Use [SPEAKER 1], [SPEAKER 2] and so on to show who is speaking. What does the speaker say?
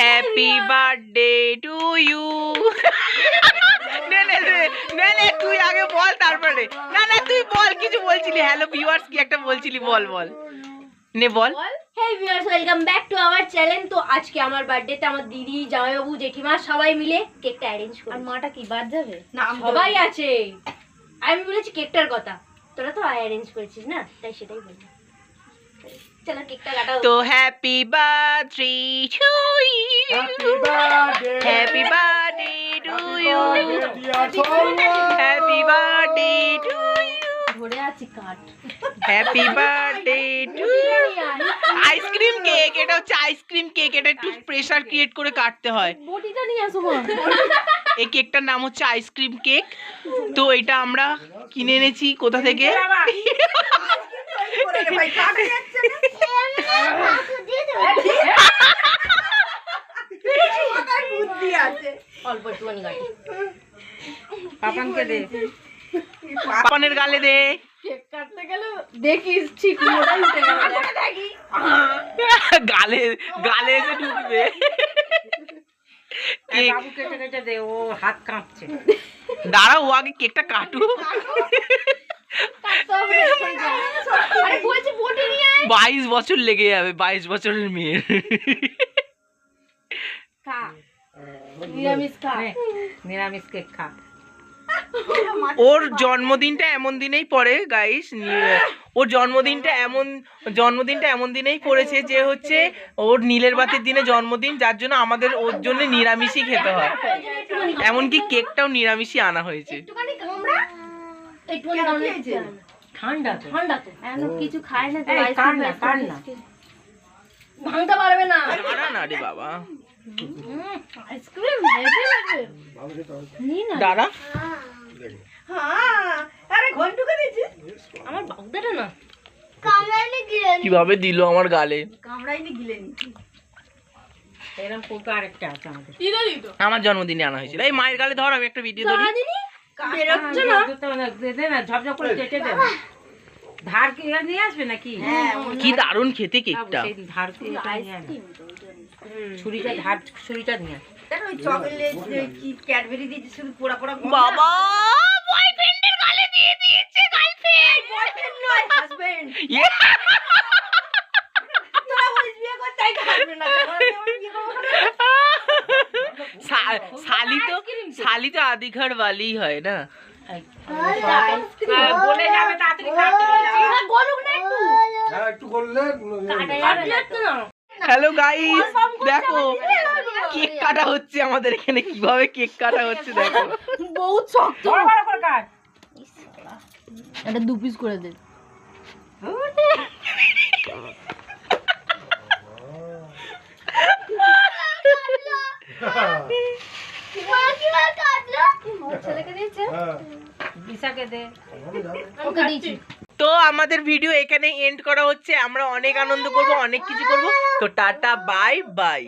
[SPEAKER 1] Happy birthday to you নে নে নে, নে নে তুই আগে বল তারপরে। না না তুই বল কিছু বলছিলি। হ্যালো ভিউয়ার্স কি একটা বলছিলি? বল বল। নে বল।
[SPEAKER 2] Hey viewers welcome back to our channel তো আজকে আমার বার্থডেতে আমার দিদি জামাইবাবু জেঠিমা সবাই মিলে কেকটা অ্যারেঞ্জ করি
[SPEAKER 3] আর মাটা কি বাদ যাবে?
[SPEAKER 2] না সবাই আছে। আমি বলেছি কেকটার কথা। তোরা তো অ্যারেঞ্জ করেছিস না? তাই সেটাই কাটাও
[SPEAKER 1] তো happy birthday to you happy birthday to you happy birthday to you
[SPEAKER 3] ধরে আছি কাঠ।
[SPEAKER 1] Happy birthday to ice cream cake এটা হচ্ছে আইসক্রিম কেক এটা একটু প্রেসার ক্রিয়েট করে কাটতে হয়।
[SPEAKER 3] বটিটা নিয়ে আসো মা।
[SPEAKER 1] এই কেকটার নাম হচ্ছে আইসক্রিম কেক তো এটা আমরা কিনে এনেছি কোথা থেকে?
[SPEAKER 2] অল্প একটুখানি কাটি
[SPEAKER 4] পাপানকে দে।
[SPEAKER 1] পাপানের গালে দে।
[SPEAKER 3] কেক কাটতে গেলে দেখিস ঠিক মোটাই উঠে গেল
[SPEAKER 1] গালে গালে এসে ঢুকবে।
[SPEAKER 4] এই
[SPEAKER 1] কেক।
[SPEAKER 4] বাবু কেটে কেটে দে ও হাত কাঁপছে।
[SPEAKER 1] দাঁড়াও আগে কেকটা কাটুক।
[SPEAKER 2] আরে বলছি বটি
[SPEAKER 1] বাইশ বছর লেগে যাবে বাইশ বছরের মেয়ের
[SPEAKER 3] নিরামিষ
[SPEAKER 4] কেক খা।
[SPEAKER 1] ওর জন্মদিনটা এমন দিনেই পড়ে গাইস ওর জন্মদিনটা এমন জন্মদিনটা এমন দিনেই পড়েছে যে হচ্ছে ওর নীলের বাতির দিনে জন্মদিন যার জন্য আমাদের ওর জন্য নিরামিষই খেতে হয়। এমনকি কেকটাও নিরামিষই আনা হয়েছে?
[SPEAKER 4] ঠান্ডা
[SPEAKER 2] ঠান্ডা তো।
[SPEAKER 3] এমন কিছু খায় না তো
[SPEAKER 4] না, না।
[SPEAKER 2] ভাঙতে পারবে না।
[SPEAKER 1] না রে বাবা।
[SPEAKER 3] আইসক্রিম হেভি লাগে নি না।
[SPEAKER 1] দাঁড়া।
[SPEAKER 2] আমার বাগদাটা না।
[SPEAKER 1] কীভাবে দিল আমার গালে?
[SPEAKER 4] এরকম কৌটো আরেকটা আছে আমাদের।
[SPEAKER 1] আমার জন্মদিনে আনা হয়েছিল। এই মায়ের গালে ধর আমি একটা ভিডিও ধরি
[SPEAKER 2] বেরোচ্ছে না?
[SPEAKER 4] দুটো না, দে দে না ঝপঝপ করে কেটে দে। না। ধার কি এবার নিয়ে আসবে নাকি?
[SPEAKER 1] কি দারুণ খেতে কেকটা।
[SPEAKER 4] সেই ধার কি এটা নিয়ে আয় না। ছুরিটা ধার ছুরিটা নিয়ে
[SPEAKER 1] বাবা বয়ফ্রেন্ডের গালে দিয়ে দিয়েছে গার্লফ্রেন্ড
[SPEAKER 2] বয়ফ্রেন্ড নয় হাজবেন্ড তোরা বলিস বিয়ে করতে আই না।
[SPEAKER 1] শালি তো শালি তো আদি ঘর वाली হয় না
[SPEAKER 4] বলে যাবে তাড়াতাড়ি
[SPEAKER 2] একটু
[SPEAKER 5] হ্যাঁ একটু করলে
[SPEAKER 1] হ্যালো গাইস দেখো কেক কাটা হচ্ছে আমাদের এখানে কীভাবে কেক কাটা হচ্ছে দেখো
[SPEAKER 3] বহুত শক্ত
[SPEAKER 4] বড় বড় করে কাট
[SPEAKER 3] এটা দু পিস করে দে ছেলেকে দিয়েছে?
[SPEAKER 5] হ্যাঁ।
[SPEAKER 4] দিশাকে দে।
[SPEAKER 3] ওকে দিয়েছি।
[SPEAKER 1] তো আমাদের ভিডিও এখানে এন্ড করা হচ্ছে। আমরা অনেক আনন্দ করব অনেক কিছু করব। তো টাটা বাই বাই